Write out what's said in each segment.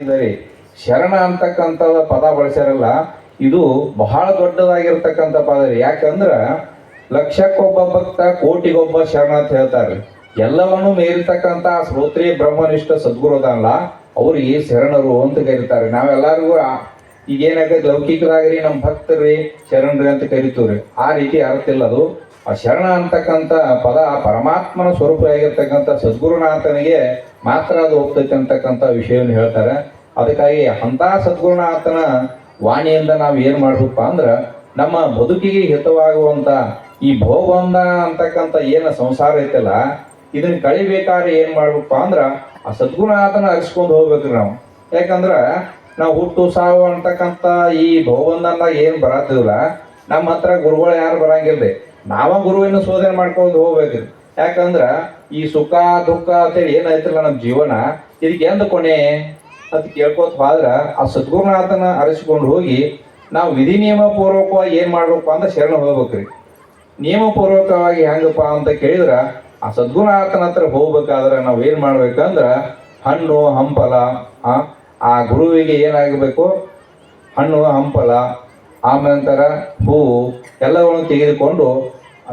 ಇದ್ದಾರೆ ಶರಣ ಅಂತಕ್ಕಂಥ ಪದ ಬಳಸ್ಯಾರಲ್ಲ, ಇದು ಬಹಳ ದೊಡ್ಡದಾಗಿರ್ತಕ್ಕಂಥ ಪದ ರೀ. ಯಾಕಂದ್ರ ಲಕ್ಷಕ್ಕೊಬ್ಬ ಭಕ್ತ ಕೋಟಿಗೊಬ್ಬ ಶರಣ ಅಂತ ಹೇಳ್ತಾರೆ ಎಲ್ಲವನ್ನು ಮೇರಿರ್ತಕ್ಕಂಥ ಶ್ರೋತ್ರಿ ಬ್ರಹ್ಮನಿಷ್ಠ ಸದ್ಗುರು ಅದಲ್ಲ ಈ ಶರಣರು ಅಂತ ಕರೀತಾರೆ ನಾವೆಲ್ಲರಿಗೂ ಈಗ ಏನಾಗೈತೆ ಲೌಕಿಕದಾಗ್ರಿ ನಮ್ಮ ಭಕ್ತರಿ ಶರಣರಿ ಅಂತ ಕರಿತೀವ್ರಿ. ಆ ರೀತಿ ಅರ್ಥ ಇಲ್ಲ ಅದು. ಆ ಶರಣ ಅಂತಕ್ಕಂಥ ಪದ ಪರಮಾತ್ಮನ ಸ್ವರೂಪ ಆಗಿರ್ತಕ್ಕಂಥ ಸದ್ಗುರುನಾಥನಿಗೆ ಮಾತ್ರ ಅದು ಹೋಗ್ತೈತೆ ಅಂತಕ್ಕಂಥ ವಿಷಯವನ್ನು ಹೇಳ್ತಾರೆ. ಅದಕ್ಕಾಗಿ ಅಂತ ಆತನ ವಾಣಿಯಿಂದ ನಾವು ಏನು ಮಾಡಬೇಕಪ್ಪ ಅಂದ್ರೆ ನಮ್ಮ ಬದುಕಿಗೆ ಹಿತವಾಗುವಂಥ ಈ ಭೋಗವಂದ ಅಂತಕ್ಕಂಥ ಏನು ಸಂಸಾರ ಐತಲ್ಲ ಇದನ್ನ ಕಳಿಬೇಕಾದ್ರೆ ಏನು ಮಾಡ್ಬೇಕಪ್ಪ ಅಂದ್ರೆ ಆ ಸದ್ಗುರುನಾಥನ ಅರಿಸ್ಕೊಂಡು ಹೋಗ್ಬೇಕ್ರಿ ನಾವು. ಯಾಕಂದ್ರೆ ನಾವು ಹುಟ್ಟು ಸಾವು ಅಂತಕ್ಕಂಥ ಈ ಭೋಗವಂದನ ಏನು ಬರತ್ತಿಲ್ಲ ನಮ್ಮ ಹತ್ರ ಗುರುಗಳು ಯಾರು ಬರಂಗಿಲ್ರಿ. ನಾವ ಗುರುವಿನ ಶೋಧನೆ ಮಾಡ್ಕೊಂಡು ಹೋಗ್ಬೇಕ್ರಿ. ಯಾಕಂದ್ರ ಈ ಸುಖ, ದುಃಖ ಅಂತೇಳಿ ಏನಾಯ್ತಲ್ಲ ನಮ್ಮ ಜೀವನ? ಇದಕ್ಕೆ ಎಂದ ಕೊನೆ ಅಂತ ಕೇಳ್ಕೊತ ಹೋದ್ರ, ಆ ಸದ್ಗುರುನಾಥನ ಅರಸಿಕೊಂಡು ಹೋಗಿ ನಾವು ವಿಧಿ ನಿಯಮ ಪೂರ್ವಕವಾಗಿ ಏನು ಮಾಡ್ಬೇಕು ಅಂತ ಶರಣ ಹೋಗ್ಬೇಕ್ರಿ. ನಿಯಮ ಪೂರ್ವಕವಾಗಿ ಹೆಂಗಪ್ಪ ಅಂತ ಕೇಳಿದ್ರ, ಆ ಸದ್ಗುರುನಾಥನ ಹತ್ರ ಹೋಗ್ಬೇಕಾದ್ರೆ ನಾವ್ ಏನ್ ಮಾಡ್ಬೇಕಂದ್ರ, ಹಣ್ಣು, ಹಂಪಲ, ಆ ಆ ಗುರುವಿಗೆ ಏನಾಗಬೇಕು? ಹಣ್ಣು, ಹಂಪಲ ಆನಂತರ ಹೂವು ಎಲ್ಲವನ್ನು ತೆಗೆದುಕೊಂಡು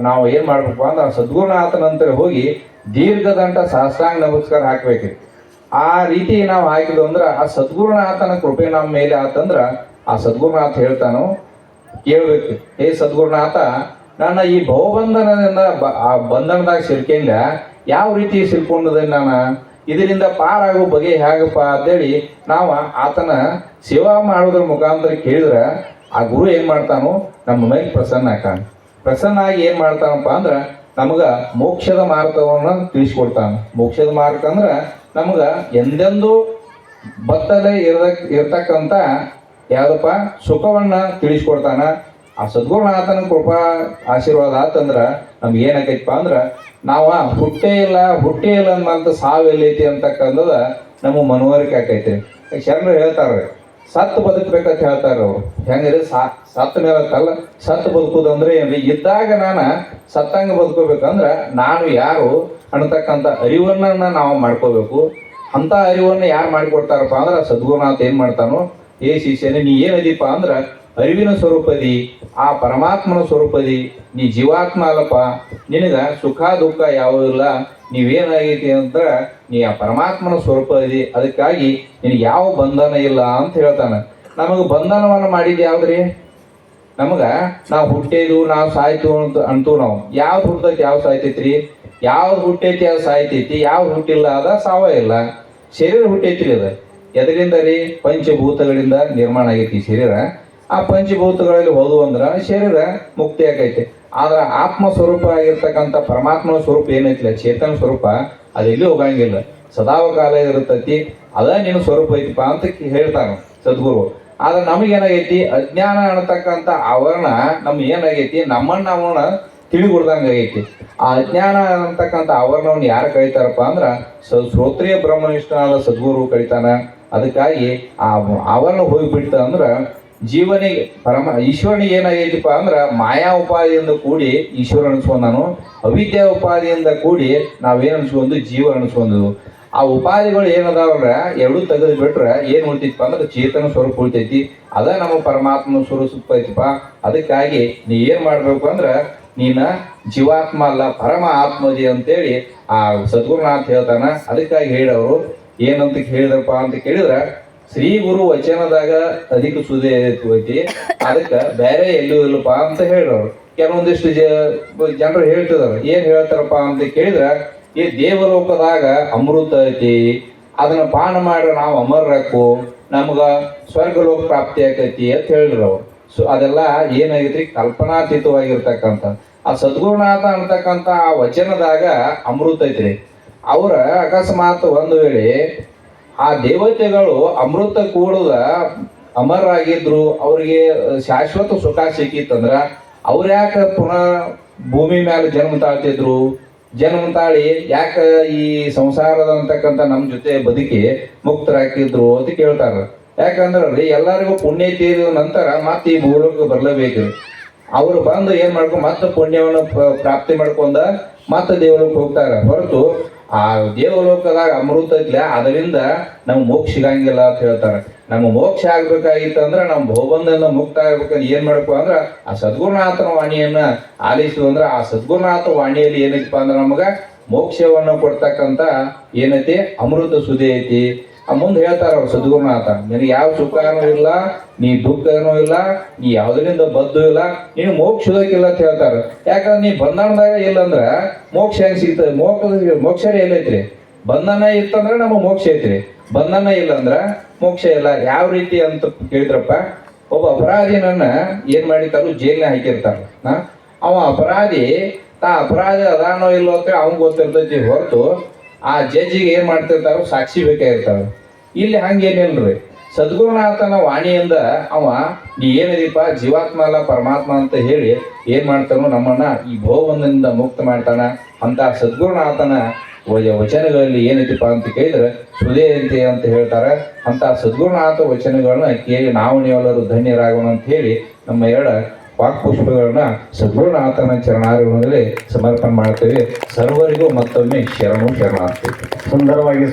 ನಾವು ಏನು ಮಾಡ್ಬೇಕು ಅಂದ್ರೆ ಆ ಸದ್ಗುರುನಾಥನ ಹತ್ರ ಹೋಗಿ ದೀರ್ಘದಂಟ ಸಹಸ್ರಾಂಗ ನಮಸ್ಕಾರ ಹಾಕ್ಬೇಕ್ರಿ. ಆ ರೀತಿ ನಾವು ಹಾಕಿದ್ವು ಅಂದ್ರೆ ಆ ಸದ್ಗುರುನಾಥನ ಕೃಪೆ ನಮ್ಮ ಮೇಲೆ ಆತಂದ್ರ ಆ ಸದ್ಗುರುನಾಥ ಹೇಳ್ತಾನು ಕೇಳ್ಬೇಕು ಹೇ ಸದ್ಗುರುನಾಥ, ನನ್ನ ಈ ಭವಬಂಧನದಿಂದ ಆ ಬಂಧನದಾಗ ಸಿಲ್ಕಿಂದ ಯಾವ ರೀತಿ ಸಿಲ್ಕೊಂಡದ ನಾನು? ಇದರಿಂದ ಪಾರಾಗೋ ಬಗೆ ಹೇಗಪ್ಪ? ಅಂತೇಳಿ ನಾವು ಆತನ ಸೇವಾ ಮಾಡೋದ್ರ ಮುಖಾಂತರ ಕೇಳಿದ್ರೆ ಆ ಗುರು ಏನು ಮಾಡ್ತಾನೋ ನಮ್ಮ ಮೇಲೆ ಪ್ರಸನ್ನ ಆಕಾನ ಪ್ರಸನ್ನ ಆಗಿ ಏನ್ ಮಾಡ್ತಾನಪ್ಪ ಅಂದ್ರೆ ನಮಗ ಮೋಕ್ಷದ ಮಾರ್ಗವನ್ನ ತಿಳಿಸ್ಕೊಡ್ತಾನೆ. ಮೋಕ್ಷದ ಮಾರ್ಗ ಅಂದ್ರೆ ನಮಗ ಎಂದೆಂದೂ ಬತ್ತಲೆ ಇರದ ಇರ್ತಕ್ಕಂಥ ಯಾವುದಪ್ಪ? ಸುಖವನ್ನು ತಿಳಿಸ್ಕೊಡ್ತಾನ. ಆ ಸದ್ಗುರುನಾಥನ ಕೃಪಾ ಆಶೀರ್ವಾದ ಆತಂದ್ರ ನಮ್ಗೆ ಏನಾಗೈತಪ್ಪ ಅಂದ್ರೆ ನಾವ ಹುಟ್ಟೇ ಇಲ್ಲ ಹುಟ್ಟೇ ಇಲ್ಲ ಅನ್ನಂತ ಸಾವು ಎಲ್ಲೈತಿ ಅಂತಕ್ಕಂಥದ ನಮ್ಮ ಮನವರಿಕೆ ಆಕೈತಿ. ಶರಣರು ಹೇಳ್ತಾರ್ರಿ. ಸತ್ತು ಬದುಕಬೇಕಂತ ಹೇಳ್ತಾರ ಅವ್ರು. ಹೆಂಗ್ರಿ? ಸತ್ತ ಮೇಲತ್ತಲ್ಲ ಸತ್ತು ಬದುಕುದಂದ್ರೆ ಏನ್ರಿ? ಇದ್ದಾಗ ನಾನು ಸತ್ತಂಗ ಬದುಕೋಬೇಕಂದ್ರ ನಾನು ಯಾರು ಅನ್ನತಕ್ಕಂಥ ಅರಿವನ್ನ ನಾವು ಮಾಡ್ಕೋಬೇಕು. ಅಂತ ಅರಿವನ್ನ ಯಾರು ಮಾಡಿಕೊಡ್ತಾರಪ್ಪ ಅಂದ್ರೆ ಸದ್ಗುರುನಾಥ್ ಏನ್ ಮಾಡ್ತಾನೋ, ಏ ಶಿಷ್ಯನೇ, ನೀ ಏನದೀಪ ಅಂದ್ರ ಅರಿವಿನ ಸ್ವರೂಪದಿ, ಆ ಪರಮಾತ್ಮನ ಸ್ವರೂಪದಿ, ನೀ ಜೀವಾತ್ಮ ಅಲ್ಲಪ್ಪ. ನಿನಗ ಸುಖ ದುಃಖ ಯಾವ ಇಲ್ಲ. ನೀವೇನಾಗೈತಿ ಅಂತ ನೀ ಆ ಪರಮಾತ್ಮನ ಸ್ವರೂಪ ಇದೆ, ಅದಕ್ಕಾಗಿ ನಿನಗೆ ಯಾವ ಬಂಧನ ಇಲ್ಲ ಅಂತ ಹೇಳ್ತಾನೆ. ನಮಗೆ ಬಂಧನವನ್ನು ಮಾಡಿದ್ ಯಾವ್ದ್ರಿ? ನಮಗ ನಾವು ಹುಟ್ಟಿದು ನಾವು ಸಾಯ್ತು ಅಂತ ಅಂತೂ ನಾವು. ಯಾವ್ದು ಹುಟ್ಟದಕ್ಕೆ ಯಾವ ಸಾಯ್ತೈತ್ರಿ? ಯಾವ್ದು ಹುಟ್ಟೈತಿ ಯಾವ ಸಾಯ್ತೈತಿ, ಯಾವ್ದು ಹುಟ್ಟಿಲ್ಲ ಅದ ಸಾವ ಇಲ್ಲ. ಶರೀರ ಹುಟ್ಟೈತ್ರಿ ಅದ. ಎದರಿಂದ ರೀ ಪಂಚಭೂತಗಳಿಂದ ನಿರ್ಮಾಣ ಆಗೈತಿ ಶರೀರ. ಆ ಪಂಚಭೂತಗಳಲ್ಲಿ ಹೋದು ಅಂದ್ರೆ ಶರೀರ ಮುಕ್ತಿ ಆಗೈತೆ ಆದ್ರೆ ಆತ್ಮ ಸ್ವರೂಪ ಆಗಿರ್ತಕ್ಕಂಥ ಪರಮಾತ್ಮನ ಸ್ವರೂಪ ಏನೈತಿಲ್ಲ ಚೇತನ ಸ್ವರೂಪ. ಅದೆಲ್ಲಿ ಹೋಗಂಗಿಲ್ಲ. ಸದಾವ ಕಾಲ ಇರ್ತೈತಿ. ಅದ ನಿನ್ನ ಸ್ವರೂಪ ಐತಿಪ್ಪ ಅಂತ ಹೇಳ್ತಾನ ಸದ್ಗುರು. ಆದ್ರೆ ನಮಗೇನಾಗೈತಿ? ಅಜ್ಞಾನ ಅನ್ನತಕ್ಕಂಥ ಆವರಣ ನಮ್ ಏನಾಗೈತಿ? ನಮ್ಮನ್ನ ಅವನ ತಿಳಿಗೊಡ್ದಂಗ ಆಗೈತಿ ಆ ಅಜ್ಞಾನ ಅನ್ನತಕ್ಕಂಥ ಆವರಣವನ್ನು ಯಾರು ಕಳಿತಾರಪ್ಪ ಅಂದ್ರ ಸ- ಶ್ರೋತ್ರಿಯ ಬ್ರಹ್ಮನಿಷ್ಠನಾದ ಸದ್ಗುರು ಕಳಿತಾನ. ಅದಕ್ಕಾಗಿ ಆ ಆವರಣ ಹೋಗಿಬಿಡ್ತ ಅಂದ್ರ ಜೀವನಿಗೆ ಪರಮ ಈಶ್ವರನಿಗೆ ಏನಾಗೈತಿಪ್ಪ ಅಂದ್ರೆ ಮಾಯಾ ಉಪಾಧಿಯಿಂದ ಕೂಡಿ ಈಶ್ವರ ನಾನು ಅವಿದ್ಯಾ ಉಪಾದಿಯಿಂದ ಕೂಡಿ ನಾವೇನ್ ಅನ್ಸ್ಕೊಂಡು ಜೀವ ಅನಿಸ್ಕೊಂಡು ಆ ಉಪಾಧಿಗಳು ಏನದಾವಲ್ಲ ಎರಡು ತೆಗೆದು ಬಿಟ್ರೆ ಏನು ಉಳಿತೈತಿಪ್ಪ ಅಂದ್ರೆ ಚೇತನ ಸ್ವರೂಪ ಉಳಿತೈತಿ ಅದ ನಮ್ಮ ಪರಮಾತ್ಮನ ಸ್ವರೂಪ ಐತಿಪ್ಪ ಅದಕ್ಕಾಗಿ ನೀ ಏನು ಮಾಡ್ಬೇಕು ಅಂದ್ರೆ ನೀನ ಜೀವಾತ್ಮ ಅಲ್ಲ, ಪರಮ ಆತ್ಮಜಿ ಅಂತೇಳಿ ಆ ಸದ್ಗುರುನಾಥ್ ಹೇಳ್ತಾನ. ಅದಕ್ಕಾಗಿ ಹೇಳವರು ಏನಂತ ಹೇಳಿದ್ರಪ್ಪ ಅಂತ ಕೇಳಿದ್ರ ಶ್ರೀ ಗುರು ವಚನದಾಗ ಅಧಿಕ ಸುದೆ ಐತಿ ಅದಕ್ಕ ಬೇರೆ ಎಲ್ಲೂ ಇಲ್ಲಪ್ಪ ಅಂತ ಹೇಳ್ರವ್ರು ಕೆಲವೊಂದಿಷ್ಟು ಜನರು ಹೇಳ್ತಿದಾರ. ಏನ್ ಹೇಳ್ತಾರಪ್ಪ ಅಂತ ಕೇಳಿದ್ರ, ಈ ದೇವಲೋಕದಾಗ ಅಮೃತ ಐತಿ. ಅದನ್ನ ಪಾನ ಮಾಡ್ರೆ ನಾವು ಅಮರಕ್ಕು ನಮ್ಗ ಸ್ವರ್ಗಲೋಕ ಪ್ರಾಪ್ತಿ ಆಕೈತಿ ಅಂತ ಹೇಳಿದ್ರು ಅವ್ರು. ಸೊ, ಅದೆಲ್ಲ ಏನಾಗೈತ್ರಿ? ಕಲ್ಪನಾತೀತವಾಗಿರ್ತಕ್ಕಂಥ. ಆ ಸದ್ಗುರುನಾಥ ಅಂತಕ್ಕಂಥ ಆ ವಚನದಾಗ ಅಮೃತ ಐತ್ರಿ. ಅವ್ರ ಅಕಸ್ಮಾತ್ ಒಂದು ವೇಳೆ ಆ ದೇವತೆಗಳು ಅಮೃತ ಕೂಡದ ಅಮರರಾಗಿದ್ರು ಅವ್ರಿಗೆ ಶಾಶ್ವತ ಸುಖ ಸಿಕ್ಕಿತ್ತಂದ್ರ ಅವ್ರ ಯಾಕೆ ಪುನಃ ಭೂಮಿ ಮೇಲೆ ಜನ್ಮ ತಾಳ್ತಿದ್ರು? ಜನ್ಮ ತಾಳಿ ಯಾಕ ಈ ಸಂಸಾರದ ಅಂತಕ್ಕಂಥ ನಮ್ಮ ಜೊತೆ ಬದುಕಿ ಮುಕ್ತರಾಕಿದ್ರು ಅಂತ ಕೇಳ್ತಾರ. ಯಾಕಂದ್ರೆ ಎಲ್ಲರಿಗೂ ಪುಣ್ಯ ತೀರಿದ ನಂತರ ಮತ್ತೆ ಈ ಭೂಲೋಕ ಬರ್ಲೇಬೇಕು. ಅವ್ರು ಬಂದು ಏನ್ ಮಾಡ್ಕೊಂಡು ಮತ್ತೆ ಪುಣ್ಯವನ್ನು ಪ್ರಾಪ್ತಿ ಮಾಡ್ಕೊಂಡ ಮತ್ತೆ ದೇವಲೋಕ ಹೋಗ್ತಾರ. ಹೊರತು ಆ ದೇವಲೋಕದಾಗ ಅಮೃತ ಇದ್ಲ ಅದರಿಂದ ನಮ್ಗೆ ಮೋಕ್ಷ ಸಿಗಂಗಿಲ್ಲ ಅಂತ ಹೇಳ್ತಾರೆ. ನಮ್ಗೆ ಮೋಕ್ಷ ಆಗ್ಬೇಕಾಗಿತ್ತು ಅಂದ್ರೆ ನಮ್ಮ ಭೋಬಂಧನ ಮುಕ್ತ ಆಗ್ಬೇಕಂದ್ರೆ ಏನ್ ಮಾಡ್ಬೇಕು ಅಂದ್ರೆ ಆ ಸದ್ಗುರುನಾಥನ ವಾಣಿಯನ್ನ ಆಲಿಸು ಅಂದ್ರೆ ಆ ಸದ್ಗುರುನಾಥ ವಾಣಿಯಲ್ಲಿ ಏನೈತಪ್ಪ ಅಂದ್ರೆ ನಮಗ ಮೋಕ್ಷವನ್ನು ಕೊಡ್ತಕ್ಕಂತ ಏನೈತಿ? ಅಮೃತ ಸುದೆ ಐತಿ. ಮುಂದೆ ಹೇಳ್ತಾರ ಅವ್ರು, ಸದ್ಗುರುನಾಥ, ನಿನಗೆ ಯಾವ ಸುಖನೂ ಇಲ್ಲ, ನೀ ದುಃಖನೂ ಇಲ್ಲ, ನೀ ಯಾವ್ದರಿಂದ ಬದ್ದು ಇಲ್ಲ, ನೀನು ಮೋಕ್ಷದಕ್ಕಿಲ್ಲ ಅಂತ ಹೇಳ್ತಾರ. ಯಾಕಂದ್ರೆ ನೀ ಬಂಧನದಾಗ ಇಲ್ಲ ಅಂದ್ರ ಮೋಕ್ಷ ಹೆಂಗ್ ಸಿಗ್ತದೆ? ಮೋಕ್ಷ ಮೋಕ್ಷರೇ ಎಲ್ಲೈತ್ರಿ ಬಂಧನ ಇತ್ತಂದ್ರೆ ನಮ್ಮ ಮೋಕ್ಷ ಐತ್ರಿ. ಬಂಧನ ಇಲ್ಲ ಅಂದ್ರ ಮೋಕ್ಷ ಇಲ್ಲ. ಯಾವ ರೀತಿ ಅಂತ ಕೇಳಿದ್ರಪ್ಪ, ಒಬ್ಬ ಅಪರಾಧಿನನ್ನ ಏನ್ ಮಾಡಿರ್ತಾರೋ ಜೈಲ್ನ ಹಾಕಿರ್ತಾರ ಅವ ಅಪರಾಧಿ, ತಾ ಅಪರಾಧಿ ಅದಾನೋ ಇಲ್ಲೋ ಅಂತ ಅವ್ನ್ ಗೊತ್ತಿರ್ತೈತಿ. ಹೊರತು ಆ ಜಡ್ಜಿಗೆ ಏನ್ ಮಾಡ್ತಿರ್ತಾರೋ ಸಾಕ್ಷಿ ಬೇಕಾಗಿರ್ತಾವೆ ಇಲ್ಲಿ ಹಂಗೇನಿಲ್ರಿ ಸದ್ಗುರುನಾಥನ ವಾಣಿಯಿಂದ ಅವ, ನೀ ಏನದೀಪ ಜೀವಾತ್ಮ ಅಲ್ಲ, ಪರಮಾತ್ಮ ಅಂತ ಹೇಳಿ ಏನ್ ಮಾಡ್ತಾನೋ ನಮ್ಮನ್ನ ಈ ಭೋಗದಿಂದ ಮುಕ್ತ ಮಾಡ್ತಾನ. ಅಂತ ಸದ್ಗುರುನಾಥನ ವಚನಗಳಲ್ಲಿ ಏನೈತಿಪ್ಪ ಅಂತ ಕೇಳಿದ್ರೆ ಸುದೇಂತೆ ಅಂತ ಹೇಳ್ತಾರೆ. ಅಂತ ಸದ್ಗುರುನಾಥ ವಚನಗಳನ್ನ ಕೇಳಿ ನಾವು ನೀವೆಲ್ಲರೂ ಧನ್ಯರಾಗೋಣ ಅಂತ ಹೇಳಿ ನಮ್ಮ ಎರಡ ವಾಕ್ಪುಷ್ಪಗಳನ್ನ ಆತನ ಚರಣಾರಗಳಲ್ಲಿ ಸಮರ್ಪಣೆ ಮಾಡ್ತೇವೆ. ಸರ್ವರಿಗೂ ಮತ್ತೊಮ್ಮೆ ಶರಣು ಶರಣಾರ್ಥಿ. ಸುಂದರವಾಗಿ